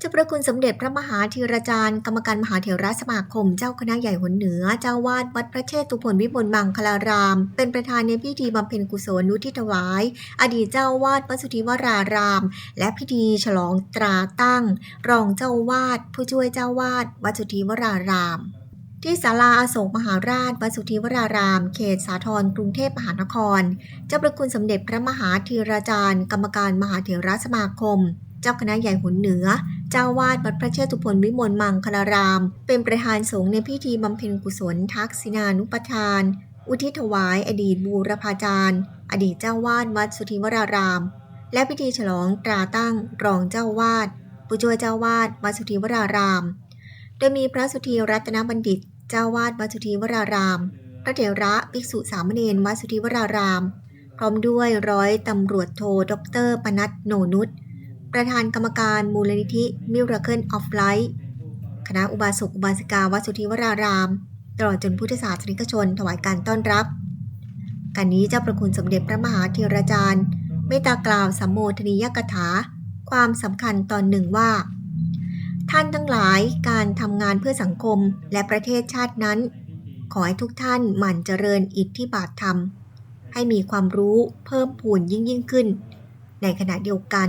เจ้าพระคุณสมเด็จพระมหาธีรจารย์ กรรมการมหาเถรสมาคม เจ้าคณะใหญ่หนเหนือ เจ้าวาดวัดพระเชตุพนวิมลมังคลาราม เป็นประธานในพิธีบำเพ็ญกุศลนุทิถวาย อดีตเจ้าวาดวัดสุทธิวราราม และพิธีฉลองตราตั้ง รองเจ้าวาดผู้ช่วยเจ้าวาดวัดสุทธิวราราม ที่ศาลาอโศกมหาราชวัดสุทธิวราราม เขตสาทรกรุงเทพมหานคร เจ้าพระคุณสมเด็จพระมหาธีรจารย์ กรรมการมหาเถรสมาคม เจ้าคณะใหญ่หนเหนือ เจ้าวาดวัดพระเชตุพนวิมลมังคลาราม เป็นประธานสงฆ์ในพิธีบำเพ็ญกุศลทักษิณานุปทาน อุทิศถวายอดีตบูรพาจารย์ อดีตเจ้าวาดวัดสุทธิวราราม และพิธีฉลองตราตั้งรองเจ้าวาดผู้ช่วยเจ้าวาดวัดสุทธิวราราม โดยมีพระสุธีรัตนบัณฑิต เจ้าวาดวัดสุทธิวราราม พระเถระภิกษุสามเณรวัดสุทธิวราราม พร้อมด้วยร้อยตำรวจโทดรปนัดโนนุช ประธานกรรมการมูลนิธิ Miracle of Light คณะอุบาสกอุบาสิกาวัดสุทธิวราราม ตลอดจนพุทธศาสนิกชนถวายการต้อนรับการนี้เจ้าประคุณสมเด็จพระมหาธีรจารย์ เมตตากล่าวสัมโมทนียกถา ความสำคัญตอนหนึ่งว่า ท่านทั้งหลายการทำงานเพื่อสังคมและประเทศชาตินั้น ขอให้ทุกท่านหมั่นเจริญอิทธิบาทธรรม ให้มีความรู้เพิ่มพูนยิ่งยิ่งขึ้น ในขณะเดียวกัน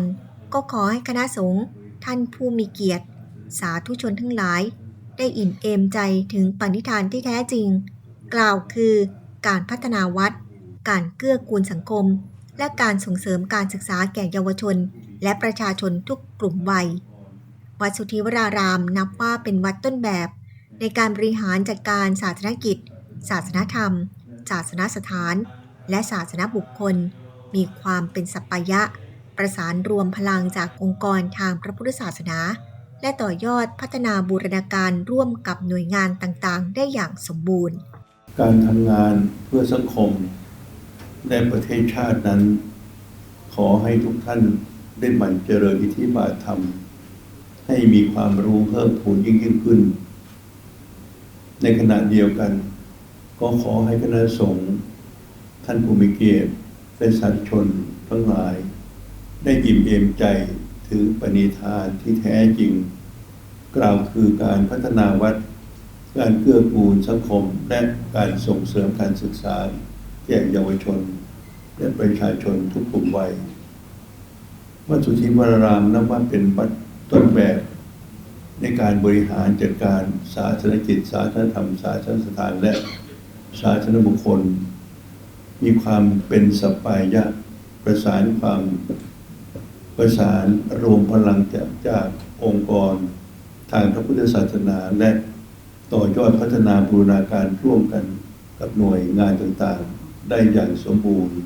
ก็ขอให้คณะสงฆ์ท่านผู้มีเกียรติ สาธุชนทั้งหลาย ได้อิ่มเอมใจถึงปณิธานที่แท้จริง กล่าวคือการพัฒนาวัด การเกื้อกูลสังคม และการส่งเสริมการศึกษาแก่เยาวชน และประชาชนทุกกลุ่มวัย วัดสุทธิวรารามนับว่าเป็นวัดต้นแบบ ในการบริหารจัดการศาสนกิจ ศาสนธรรม ศาสนสถาน และศาสนบุคคล มีความเป็นสัปปายะ ประสานรวมพลังจากองค์กรทางพระพุทธศาสนา และต่อยอดพัฒนาบูรณาการร่วมกับหน่วยงานต่างๆ ได้อย่างสมบูรณ์ การทำงานเพื่อสังคมและประเทศชาตินั้น ขอให้ทุกท่านได้หมั่นเจริญอิทธิบาทธรรม ให้มีความรู้เพิ่มพูนยิ่งยิ่งขึ้น ในขณะเดียวกัน ก็ขอให้คณะสงฆ์ท่านผู้มีเกียรติและสาธุชนทั้งหลาย ได้ยิ้มเอมใจถึงปณิธานที่แท้จริง กล่าวคือการพัฒนาวัด การเกื้อกูลสังคม และการส่งเสริมการศึกษา แก่เยาวชน และประชาชนทุกกลุ่มวัยวัดสุทธิวรารามนับว่าเป็นวัดต้นแบบในการบริหารจัดการศาสนกิจสาธารณธรรมศาสนสถานและสาธารณบุคคล มีความเป็นสปายะประสานความ ประสานรวมพลังจากจากองค์กร ทางพระพุทธศาสนาและต่อยอดพัฒนาบูรณาการร่วมกันกับหน่วยงานต่างๆ ได้อย่างสมบูรณ์